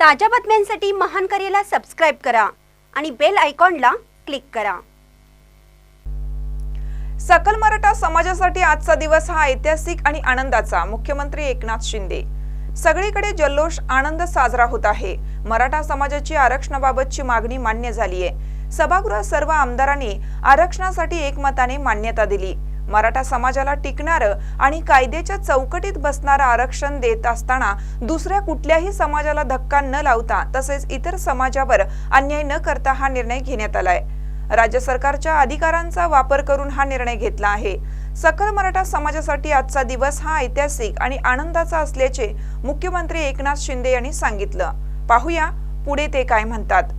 ताज्या बातम्यांसाठी महान करेला सबस्क्राईब करा आणि बेल आयकॉनला क्लिक करा. सकल मराठा समाजासाठी आजचा दिवस हा ऐतिहासिक आणि आनंदाचा. मुख्यमंत्री एकनाथ शिंदे. सगळीकडे जल्लोष आनंद साजरा होत आहे. मराठा समाजाची आरक्षणाबाबतची मागणी मान्य झाली आहे सभागृहात सर्व आमदारांनी आरक्षणासाठी एकमताने मान्यता दिली. मराठा समाजाला टिकणारं आणि कायद्याच्या चौकटीत बसणारं आरक्षण देत असताना दुसऱ्या कुठल्याही समाजाला धक्का न लावता तसेच इतर समाजावर अन्याय न करता हा निर्णय घेण्यात आलाय. राज्य सरकारच्या अधिकारांचा वापर करून हा निर्णय घेतला आहे. सकल मराठा समाजासाठी आजचा दिवस हा ऐतिहासिक आणि आनंदाचा असल्याचे मुख्यमंत्री एकनाथ शिंदे यांनी सांगितलं. पाहूया पुढे ते काय म्हणतात.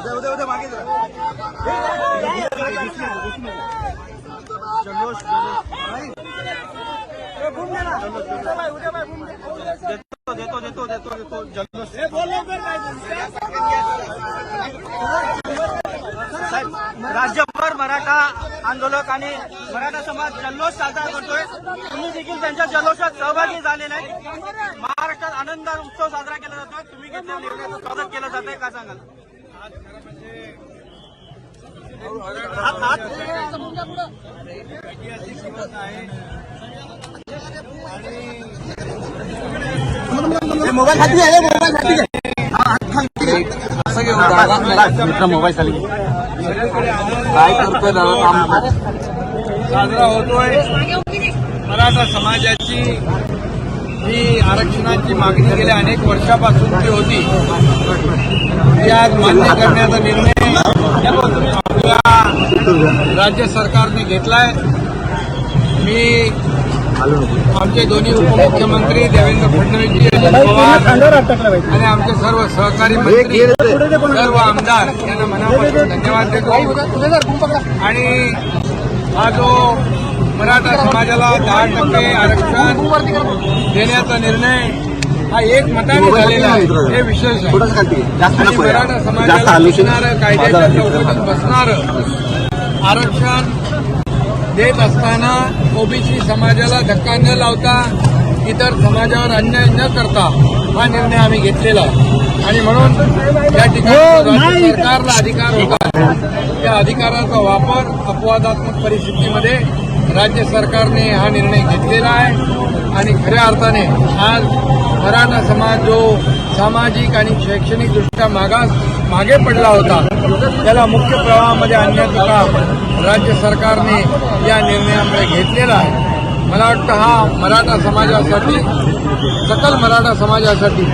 उद्या उद्या उद्या मागे जरा जल्लोष देतो देतो देतो देतो देतो जल्लोष साहेब राज्यभर मराठा आंदोलक आणि मराठा समाज जल्लोष साजरा करतोय. तुम्ही देखील त्यांच्या जल्लोषात सहभागी झालेले आहेत महाराष्ट्रात आनंद उत्सव साजरा केला जातोय. तुम्ही घेतलेल्या निर्णयाचं स्वागत केलं जातंय. का सांगाल? हात हात. मोबाईल खाती आहे मोबाईल खाती मित्र मोबाईल खाली. काय करतोय साजरा होतोय. मराठा समाजाची ही आरक्षणाची मागणी गेल्या अनेक वर्षापासून जी होती. ती आज मान्य करण्याचा निर्णय आपल्या राज्य सरकारने घेतलाय. मी आमचे दोन्ही उपमुख्यमंत्री देवेंद्र पवार आणि आमचे सर्व सहकारी मंत्री सर्व आमदार यांना मनापासून धन्यवाद देतो. आणि हा जो मराठा समाजाला दहा टक्के आरक्षण देण्याचा निर्णय हा एक मताने झालेला आहे. हे विशेष मराठा समाजाला कायद्याच्या चौकटीत बसणारं आरक्षण देत असताना ओबीसी समाजाला धक्का न लावता इतर समाजावर अन्याय न करता हा निर्णय आम्ही घेतलेला आहे. आणि म्हणून या ठिकाणी राज्य सरकारला अधिकार होता. त्या अधिकाराचा वापर अपवादात्मक परिस्थितीमध्ये राज्य सरकारने हा निर्णय घेतलेला आहे. आणि खऱ्या अर्थाने आज मराठा समाज जो सामाजिक आणि शैक्षणिक दृष्ट्या मागास मागे पडला होता त्याला मुख्य प्रवाहामध्ये आणण्याचं काम राज्य सरकारने या निर्णयामुळे घेतलेला आहे. मला वाटतं हा मराठा समाजासाठी सकल मराठा समाजासाठी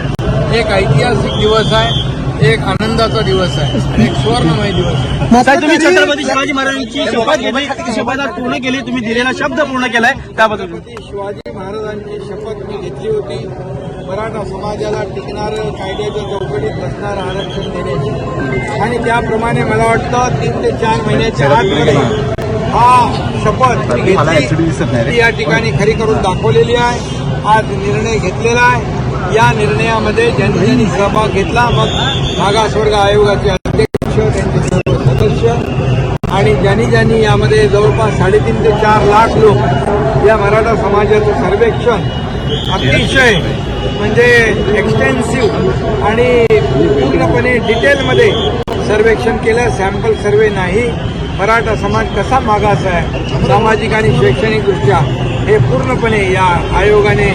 एक ऐतिहासिक दिवस आहे एक आनंदाचा दिवस आहे आणि एक सुवर्णमय दिवस आहे. साहेब तुम्ही छत्रपती शिवाजी महाराजांची शपथ घेतली शपथ पूर्ण केली तुम्ही दिलेला शब्द पूर्ण केलाय त्याबद्दल. छत्रपती शिवाजी महाराजांची शपथ मी घेतली होती. मराठा समाजाला टिकणारं कायद्याच्या चौकटीत बसणारं आरक्षण देण्याची. आणि त्याप्रमाणे मला वाटतं तीन ते चार महिन्याच्या आतमध्ये हा शपथ मी घेतली. ती या ठिकाणी खरी करून दाखवलेली आहे. आज निर्णय घेतलेला आहे. या निर्णयामध्ये ज्यांनी सहभाग घेतला मग मागासवर्ग आयोगाचे अध्यक्ष त्यांचे सर्व सदस्य आणि ज्यांनी ज्यांनी यामध्ये जवळपास साडेतीन ते चार लाख लोक या मराठा समाजाचं सर्वेक्षण अतिशय म्हणजे एक्सटेन्सिव्ह आणि पूर्णपणे डिटेलमध्ये सर्वेक्षण केलं. सॅम्पल सर्वे नाही. मराठा समाज कसा मागास आहे? सामाजिक आणि शैक्षणिकदृष्ट्या हे पूर्णपणे या आयोगाने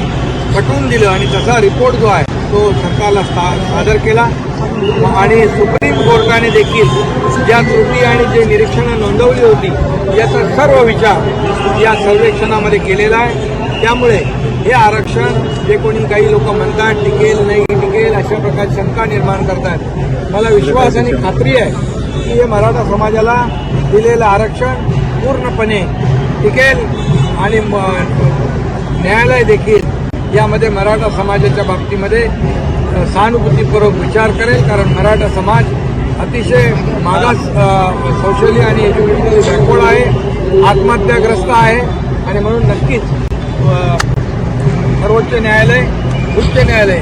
पटवून दिलं आणि तसा रिपोर्ट जो आहे तो सरकारला सादर केला. आणि सुप्रीम कोर्टाने देखील ज्या त्रुटी आणि जे निरीक्षणं नोंदवली होती याचा सर्व विचार या सर्वेक्षणामध्ये केलेला आहे. त्यामुळे हे आरक्षण जे कोणी काही लोक म्हणतात टिकेल नाही टिकेल अशा प्रकारची शंका निर्माण करतात. मला विश्वास आणि खात्री आहे की हे मराठा समाजाला दिलेलं आरक्षण पूर्णपणे टिकेल आणि न्यायालय देखील यामध्ये मराठा समाजाच्या बाबतीमध्ये सहानुभूतीपूर्वक विचार करेल कारण मराठा समाज अतिशय मागास कौशल्य आणि एज्युकेशनली बॅकवर्ड आहे आत्महत्याग्रस्त आहे आणि म्हणून नक्कीच सर्वोच्च न्यायालय उच्च न्यायालय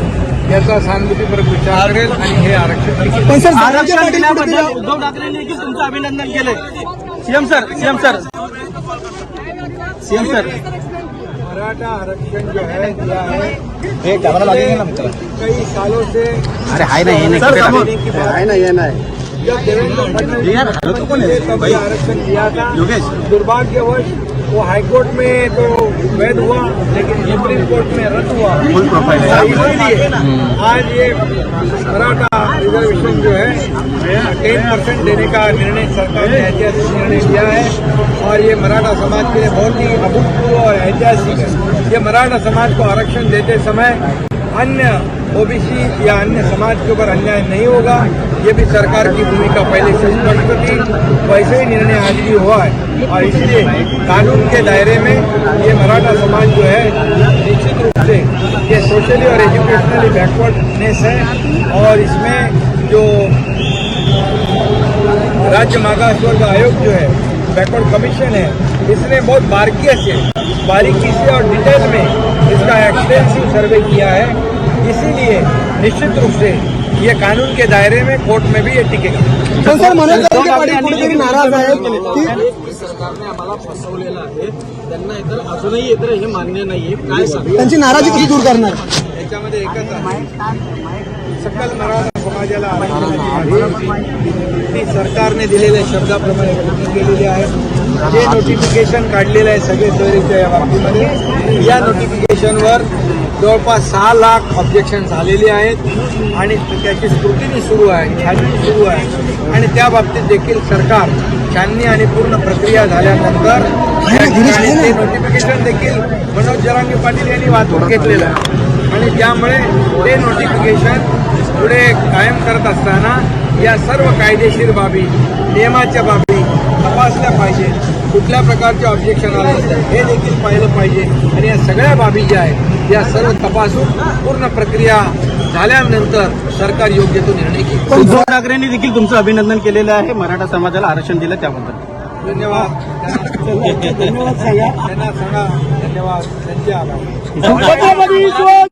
याचा सहानुभूतीपूर्वक विचार करेल आणि हे आरक्षण दिल्याबद्दल उद्धव ठाकरेंनी तुमचं अभिनंदन केलंय. CM sir CM sir. CM sir. Maratha आरक्षण जो है दिया है कई सालों से अरे हाय ना ये सर, है ना ये ना जब देवेंद्र फडणवीस ने आरक्षण दिया था दुर्भाग्यवश वो हाईकोर्ट में तो वैध हुआ लेकिन सुप्रीम कोर्ट में रद्द हुआ। इसीलिए आज ये मराठा रिजर्वेशन जो है टेन परसेंट देने का निर्णय सरकार ने ऐतिहासिक निर्णय लिया है और ये मराठा समाज के लिए बहुत ही अभूतपूर्व और ऐतिहासिक है। ये मराठा समाज को आरक्षण देते समय अन्य ओबीसी या अन्य समाज के ऊपर अन्याय नहीं होगा। ये भी सरकार की भूमिका पहले से स्पष्ट थी, वैसे ही निर्णय आज भी हुआ है। और इसलिए कानून के दायरे में ये मराठा समाज जो है, निश्चित रूप से ये सोशली और एजुकेशनली बैकवर्डनेस है। और इसमें जो राज्य मागास वर्ग आयोग जो है बैकवर्ड कमीशन है, इसने बहुत बारीकी से बारीकी से और डिटेल में इसका एक्सटेंसिव सर्वे किया है। इसीलिए निश्चित रूप से ये कानून के दायरे में कोर्ट में भी ये टिकेगा। पण सर मनोज कुठेतरी नाराज़ आहेत की सरकारने आम्हाला फसवलेलं आहे. त्यांना इतर अजूनही इतर हे मान्य नाहीये. काय सांगू? त्यांची नाराजी कशी दूर करणार? याच्यामध्ये एकच आहे. सकल मराठा समाजाला आरक्षणाची ती सरकारने दिलेल्या शब्दाप्रमाणे केलेली आहे. जे नोटिफिकेशन काढलेलं आहे सगळे सोयरीच्या या बाबतीमध्ये या नोटिफिकेशनवर जवळपास सहा लाख ऑब्जेक्शन झालेले आहेत आणि त्याची स्क्रुटिनी सुरू आहे छाननी सुरू आहे. आणि त्या बाबतीत देखील सरकार छाननी आणि पूर्ण प्रक्रिया झाल्यानंतर ते नोटिफिकेशन देखील मनोज जरांगे पाटील यांनी वाचून घेतलेलं आहे. आणि त्यामुळे ते नोटिफिकेशन पुढे कायम करत असताना या सर्व कायदेशीर बाबी नियमाच्या बाबी तपासल्या पाहिजे कुठल्या प्रकारचे ऑब्जेक्शन आले हे देखील पाहिलं पाहिजे. आणि या सगळ्या बाबी ज्या आहेत या सर्व तपासून पूर्ण प्रक्रिया झाल्यानंतर सरकार योग्य तो निर्णय घेईल. उद्धव ठाकरेंनी देखील तुमचं अभिनंदन केलेलं आहे. मराठा समाजाला आरक्षण दिलं त्याबद्दल. धन्यवाद. त्यांना सांगा धन्यवाद. त्यांचे आभार.